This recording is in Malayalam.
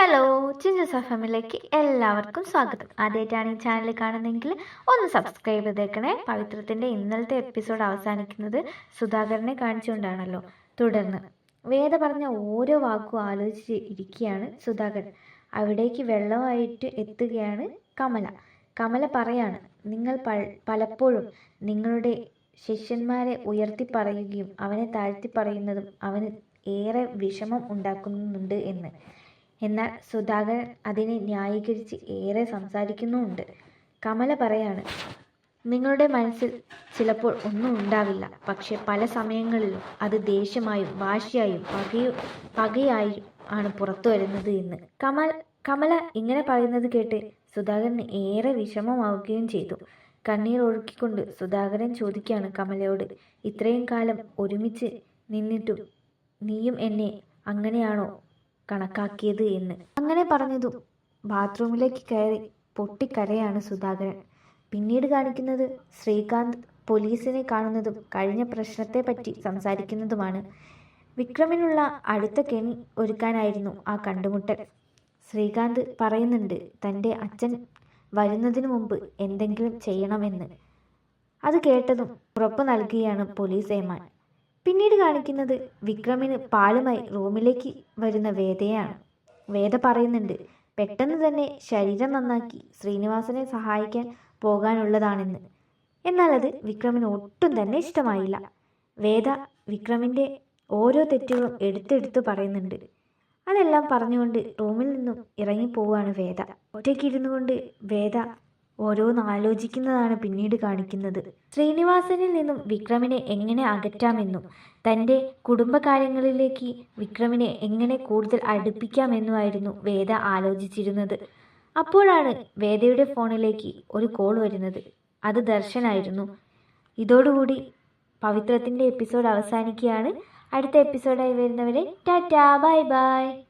ഹലോ ചിഞ്ചസ് എഫ് എമ്മിലേക്ക് എല്ലാവർക്കും സ്വാഗതം. ആദ്യമായിട്ടാണ് ഈ ചാനൽ കാണുന്നതെങ്കിൽ ഒന്ന് സബ്സ്ക്രൈബ് ചെയ്തേക്കണേ. പവിത്രത്തിന്റെ ഇന്നലത്തെ എപ്പിസോഡ് അവസാനിക്കുന്നത് സുധാകരനെ കാണിച്ചുകൊണ്ടാണല്ലോ. തുടർന്ന് വേദ പറഞ്ഞ ഓരോ വാക്കും ആലോചിച്ച് ഇരിക്കുകയാണ് സുധാകരൻ. അവിടേക്ക് വെള്ളമായിട്ട് എത്തുകയാണ് കമല. കമല പറയാണ് നിങ്ങൾ പലപ്പോഴും നിങ്ങളുടെ ശിഷ്യന്മാരെ ഉയർത്തി പറയുകയും അവനെ താഴ്ത്തി പറയുന്നതും അവന് ഏറെ വിഷമം ഉണ്ടാക്കുന്നുണ്ട് എന്ന്. എന്നാൽ സുധാകരൻ അതിനെ ന്യായീകരിച്ച് ഏറെ സംസാരിക്കുന്നുമുണ്ട്. കമല പറയാണ് നിങ്ങളുടെ മനസ്സിൽ ചിലപ്പോൾ ഒന്നും ഉണ്ടാവില്ല. പക്ഷെ പല സമയങ്ങളിലും അത് ദേഷ്യമായും വാശിയായും പകയോ പകയായും ആണ് പുറത്തു വരുന്നത് എന്ന് കമൽ കമല ഇങ്ങനെ പറയുന്നത് കേട്ട് സുധാകരന് ഏറെ വിഷമമാവുകയും ചെയ്തു. കണ്ണീർ ഒഴുക്കിക്കൊണ്ട് സുധാകരൻ ചോദിക്കുകയാണ് കമലയോട് ഇത്രയും കാലം ഒരുമിച്ച് നിന്നിട്ടും നീയും എന്നെ അങ്ങനെയാണോ കണക്കാക്കിയത് എന്ന്. അങ്ങനെ പറഞ്ഞതും ബാത്റൂമിലേക്ക് കയറി പൊട്ടിക്കരയാണ് സുധാകരൻ. പിന്നീട് കാണിക്കുന്നത് ശ്രീകാന്ത് പോലീസിനെ കാണുന്നതും കഴിഞ്ഞ പ്രശ്നത്തെപ്പറ്റി സംസാരിക്കുന്നതുമാണ്. വിക്രമിനുള്ള അടുത്ത കെണി ഒരുക്കാനായിരുന്നു ആ കണ്ടുമുട്ടൽ. ശ്രീകാന്ത് പറയുന്നുണ്ട് തന്റെ അച്ഛൻ വരുന്നതിന് മുമ്പ് എന്തെങ്കിലും ചെയ്യണമെന്ന്. അത് കേട്ടതും ഉറപ്പ് നൽകുകയാണ് പോലീസ് ഏമാൻ. പിന്നീട് കാണിക്കുന്നത് വിക്രമിന് പാലുമായി റൂമിലേക്ക് വരുന്ന വേദയാണ്. വേദ പറയുന്നുണ്ട് പെട്ടെന്ന് തന്നെ ശരീരം നന്നാക്കി ശ്രീനിവാസനെ സഹായിക്കാൻ പോകാനുള്ളതാണെന്ന്. എന്നാൽ അത് വിക്രമിന് ഒട്ടും തന്നെ ഇഷ്ടമായില്ല വേദ വിക്രമിന്റെ ഓരോ തെറ്റുകളും എടുത്തെടുത്ത് പറയുന്നുണ്ട്. അതെല്ലാം പറഞ്ഞുകൊണ്ട് റൂമിൽ നിന്നും ഇറങ്ങിപ്പോവുകയാണ് വേദ. ഒറ്റയ്ക്കിരുന്നു കൊണ്ട് വേദ ഓരോന്ന് ആലോചിക്കുന്നതാണ് പിന്നീട് കാണിക്കുന്നത്. ശ്രീനിവാസനിൽ നിന്നും വിക്രമിനെ എങ്ങനെ അകറ്റാമെന്നും തന്റെ കുടുംബകാര്യങ്ങളിലേക്ക് വിക്രമിനെ എങ്ങനെ കൂടുതൽ അടുപ്പിക്കാമെന്നുമായിരുന്നു വേദ ആലോചിച്ചിരുന്നത്. അപ്പോഴാണ് വേദയുടെ ഫോണിലേക്ക് ഒരു കോൾ വരുന്നത്. അത് ദർശനായിരുന്നു. ഇതോടുകൂടി പവിത്രത്തിന്റെ എപ്പിസോഡ് അവസാനിക്കുകയാണ്. അടുത്ത എപ്പിസോഡായി വരുന്നവരെ ടാറ്റാ ബൈ ബൈ.